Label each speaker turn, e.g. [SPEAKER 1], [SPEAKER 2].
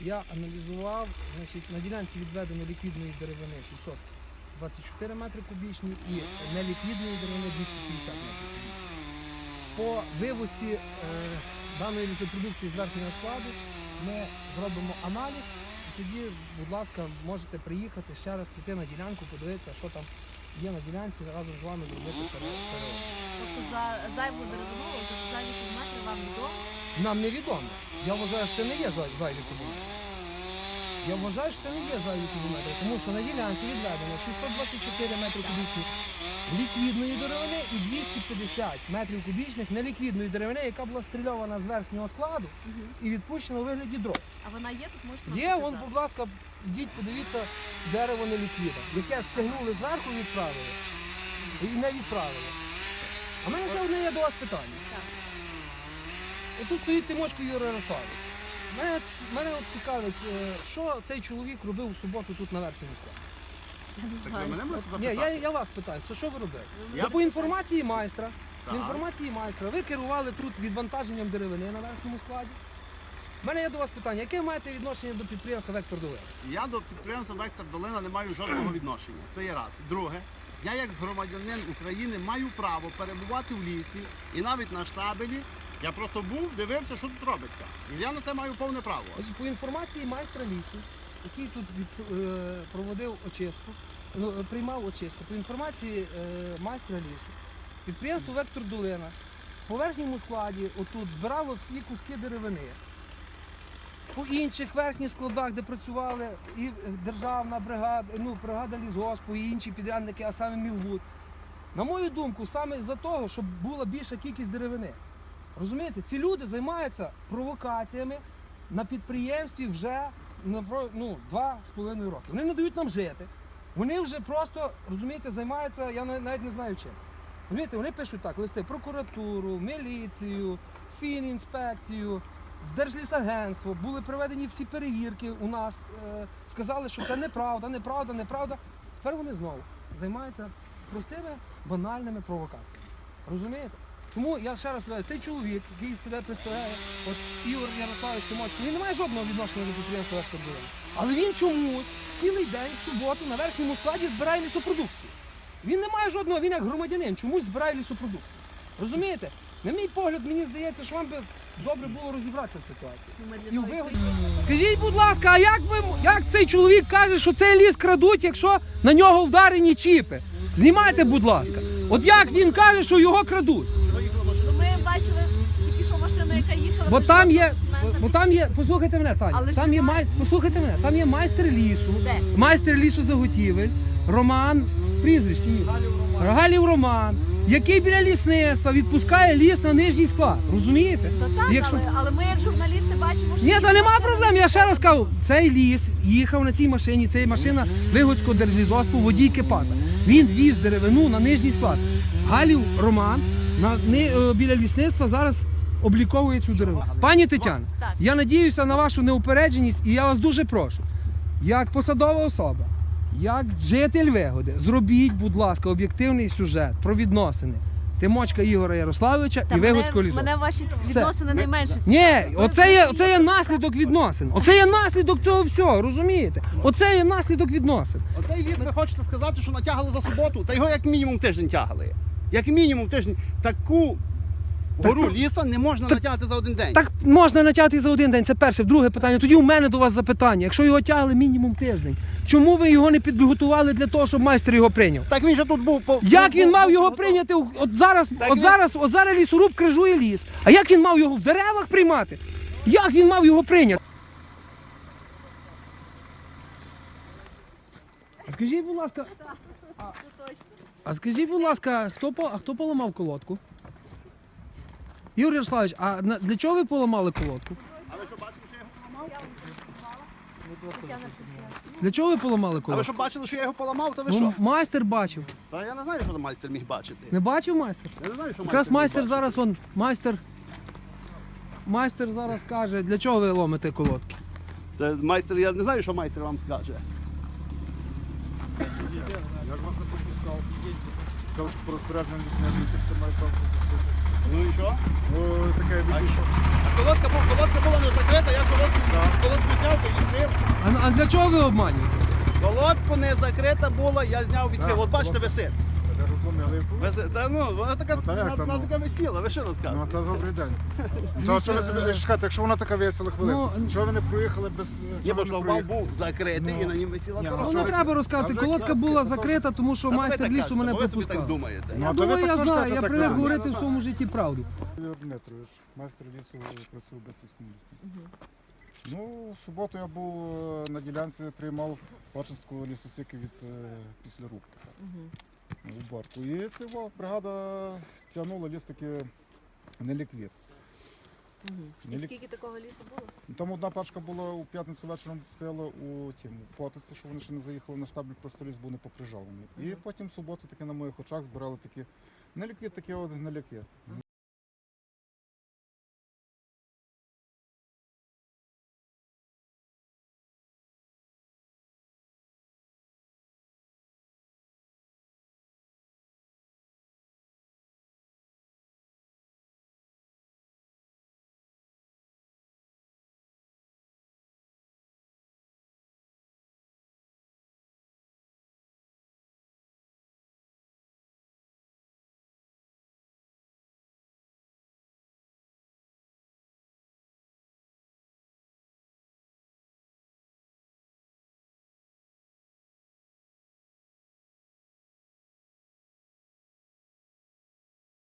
[SPEAKER 1] Я аналізував, значить, на ділянці відведено ліквідної деревини 624 метри кубічні і неліквідної деревини 250 метрів кубічних. По вивозці е, даної лісопродукції з верхнього складу ми зробимо аналіз. І тоді, будь ласка, можете приїхати ще раз піти на ділянку, подивитися, що там є на ділянці, разом з вами зробити пере- перегляд.
[SPEAKER 2] Тобто за зайву деревину, за зайві кілометри вам відомо?
[SPEAKER 1] Нам невідомо. Я вважаю, що це не є зайві кілометри. Я вважаю, що це не є зайві кілометри, тому що на ділянці відведено 624 метри кубічні ліквідної деревини і 250 метрів кубічних неліквідної деревини, яка була стрільована з верхнього складу і відпущена у вигляді дров.
[SPEAKER 2] А вона є тут, можете нам
[SPEAKER 1] Є, вон,
[SPEAKER 2] показати?
[SPEAKER 1] будь ласка, йдіть, подивіться дерево неліквідне, яке стягнули зверху і відправили. І не відправили. А в мене ще одне є до вас питання.
[SPEAKER 2] Так.
[SPEAKER 1] Отут стоїть Тимочко Юрій Ярославович. Мене, мене от цікавить, е, що цей чоловік робив у суботу тут на верхньому складі.
[SPEAKER 2] Я не
[SPEAKER 3] Так ви
[SPEAKER 2] знаю.
[SPEAKER 3] мене можете
[SPEAKER 1] Ні, я, я вас питаю, що, що ви робили?
[SPEAKER 3] Я-
[SPEAKER 1] Бо по інформації майстра, по
[SPEAKER 3] Так.
[SPEAKER 1] інформації майстра, ви керували тут відвантаженням деревини на верхньому складі. У мене є до вас питання, яке ви маєте відношення до підприємства Вектор Долина?
[SPEAKER 3] Я до підприємства Вектор Долина не маю жодного відношення. Це є раз. Друге, я як громадянин України маю право перебувати в лісі і навіть на штабелі. Я просто був, дивився, що тут робиться. І я на це маю повне право.
[SPEAKER 1] По інформації майстра лісу, який тут е, проводив очистку, ну, е, приймав очистку, по інформації е, майстра лісу, підприємство Вектор Долина по верхньому складі отут збирало всі куски деревини. По інших верхніх складах, де працювали і державна бригада, ну, бригада лісгоспу, і інші підрядники, а саме Мілвуд. На мою думку, саме з-за того, щоб була більша кількість деревини. Розумієте, ці люди займаються провокаціями на підприємстві вже ну, два з половиною роки. Вони не дають нам жити. Вони вже просто, розумієте, займаються, я навіть не знаю чим. Розумієте, вони пишуть так, листи прокуратуру, міліцію, фінінспекцію, в Держлісагентство. Були проведені всі перевірки у нас. Е, сказали, що це неправда, неправда, неправда. Тепер вони знову займаються простими банальними провокаціями. Розумієте? Тому я ще раз кажу, цей чоловік, який себе представляє, от Ігор Ярославович Тимочко, він не має жодного відношення до підприємства Вектор Але він чомусь цілий день в суботу на верхньому складі збирає лісопродукцію. Він не має жодного, він як громадянин чомусь збирає лісопродукцію. Розумієте? На мій погляд, мені здається, що вам би добре було розібратися в ситуації.
[SPEAKER 2] Ну,
[SPEAKER 1] І
[SPEAKER 2] приїхали.
[SPEAKER 1] Скажіть, будь ласка, а як ви як цей чоловік каже, що цей ліс крадуть, якщо на нього вдарені чіпи? Знімайте, будь ласка. От як він каже, що його крадуть?
[SPEAKER 2] Ми бачили тільки що машину, яка їхала.
[SPEAKER 1] Бо там є, бо там є, послухайте мене, Таня,
[SPEAKER 2] Але ж
[SPEAKER 1] там є
[SPEAKER 2] немає.
[SPEAKER 1] майстер, послухайте мене, там є майстер лісу,
[SPEAKER 2] Де?
[SPEAKER 1] майстер лісу заготівель, Роман, прізвище, ні. Галів Роман, який біля лісництва відпускає ліс на нижній склад. Розумієте?
[SPEAKER 2] То так,
[SPEAKER 1] Якщо-
[SPEAKER 2] але, але ми як журналісти бачимо, що...
[SPEAKER 1] Ні, та нема проблем. Я ще раз кажу, цей ліс їхав на цій машині, це машина Вигодського держлізоспу, водій Кипаца. Він віз деревину на нижній склад. Галів Роман на, ни- е, біля лісництва зараз обліковує цю деревину. Пані Тетяно,
[SPEAKER 2] Так.
[SPEAKER 1] я надіюся на вашу неупередженість і я вас дуже прошу. Як посадова особа, як житель вигоди, зробіть, будь ласка, об'єктивний сюжет про відносини Тимочка Ігора Ярославовича
[SPEAKER 2] Та
[SPEAKER 1] і
[SPEAKER 2] мене,
[SPEAKER 1] Вигодського лісу.
[SPEAKER 2] мене ваші відносини найменше
[SPEAKER 1] Ні, оце є, оце є наслідок відносин. Оце є наслідок цього всього, розумієте? Оце є наслідок відносин.
[SPEAKER 3] Оцей ліс ви хочете сказати, що натягали за суботу, та його як мінімум тиждень тягали. Як мінімум тиждень. Таку гору ліса не можна натягати за один день.
[SPEAKER 1] Так можна почати за один день. Це перше. Друге питання. Тоді у мене до вас запитання. Якщо його тягли мінімум тиждень, чому ви його не підготували для того, щоб майстер його прийняв?
[SPEAKER 3] Так він же тут був по
[SPEAKER 1] Як він мав його прийняти? От зараз,
[SPEAKER 3] Так
[SPEAKER 1] от зараз, от зараз лісоруб крижує ліс. А як він мав його в деревах приймати? Як він мав його прийняти? А скажіть, будь ласка. А скажіть, будь ласка, хто по- а хто поламав колодку? Юрій Ярославович, а на- для чого ви поламали колодку?
[SPEAKER 3] А ви що бачили, що я його поламав?
[SPEAKER 2] Я вже підготувала.
[SPEAKER 1] Для чого ви поламали
[SPEAKER 3] А ви
[SPEAKER 1] колодку?
[SPEAKER 3] що бачили, що я його поламав, та ви
[SPEAKER 1] Ну,
[SPEAKER 3] що?
[SPEAKER 1] майстер бачив.
[SPEAKER 3] Та я не знаю, що там майстер міг бачити.
[SPEAKER 1] Не бачив майстер?
[SPEAKER 3] Я не знаю, що
[SPEAKER 1] Якраз
[SPEAKER 3] міг
[SPEAKER 1] майстер
[SPEAKER 3] бачити.
[SPEAKER 1] зараз он, майстер. Майстер зараз каже, для чого ви ломите колодки?
[SPEAKER 3] Та майстер, я не знаю, що майстер вам скаже.
[SPEAKER 4] Я ж вас не пропускав. Сказав, що по розпорядженню лісне то має право пропустити.
[SPEAKER 3] Ну і що?
[SPEAKER 4] Ну, таке відійшов.
[SPEAKER 3] А колодка, бу- колодка була не закрита, я колодку, колодку зняв то відкрив.
[SPEAKER 1] А, а для чого ви обманюєте?
[SPEAKER 3] Колодку не закрита була, я зняв відкрив. От бачите, висить.
[SPEAKER 4] Я розломили.
[SPEAKER 3] Та ну, вона така,
[SPEAKER 4] Ну, та як
[SPEAKER 3] вона, вона
[SPEAKER 4] ну?
[SPEAKER 3] така висіла, ви що
[SPEAKER 4] Ну,
[SPEAKER 3] розказуєте?
[SPEAKER 4] то добрий день. То що ви собі
[SPEAKER 1] е,
[SPEAKER 4] чекайте, якщо вона така весела хвилинку,
[SPEAKER 1] ну,
[SPEAKER 4] що ви не проїхали без...
[SPEAKER 3] Ні,
[SPEAKER 4] чого
[SPEAKER 3] бо
[SPEAKER 4] ви не
[SPEAKER 3] шлагбаум
[SPEAKER 4] проїхали?
[SPEAKER 3] був закритий
[SPEAKER 4] Ну.
[SPEAKER 3] і на нім висіла
[SPEAKER 4] Ні, ну,
[SPEAKER 3] колодка.
[SPEAKER 1] Ну не треба
[SPEAKER 4] вже
[SPEAKER 1] колодка була закрита, тому що
[SPEAKER 3] Та ви
[SPEAKER 1] майстер
[SPEAKER 3] так
[SPEAKER 1] лісу
[SPEAKER 3] кажете,
[SPEAKER 1] мене
[SPEAKER 3] бо ви собі так
[SPEAKER 1] пропускав.
[SPEAKER 3] думаєте.
[SPEAKER 4] Ну,
[SPEAKER 1] Я
[SPEAKER 4] то ви
[SPEAKER 1] думаю, я
[SPEAKER 4] також
[SPEAKER 1] знаю,
[SPEAKER 4] кажете
[SPEAKER 1] я
[SPEAKER 4] так,
[SPEAKER 1] привик говорити в своєму житті правду.
[SPEAKER 4] Дмитрович, майстер лісу, працюю в Бесівському лісництві. Ну, в суботу я був е, на ділянці, приймав Бачинську лісосіки від е, після рубки. так,
[SPEAKER 2] Мгм.
[SPEAKER 4] І це во, бригада стягнула ліс таки неліквід.
[SPEAKER 2] Угу. І скільки такого лісу було?
[SPEAKER 4] Там одна пачка була у п'ятницю вечором стояла у тім у потисі, що вони ще не заїхали на штабль, просто ліс був не покрижований. І потім в суботу таки на моїх очах збирали такі неліквід, такі от неліквід.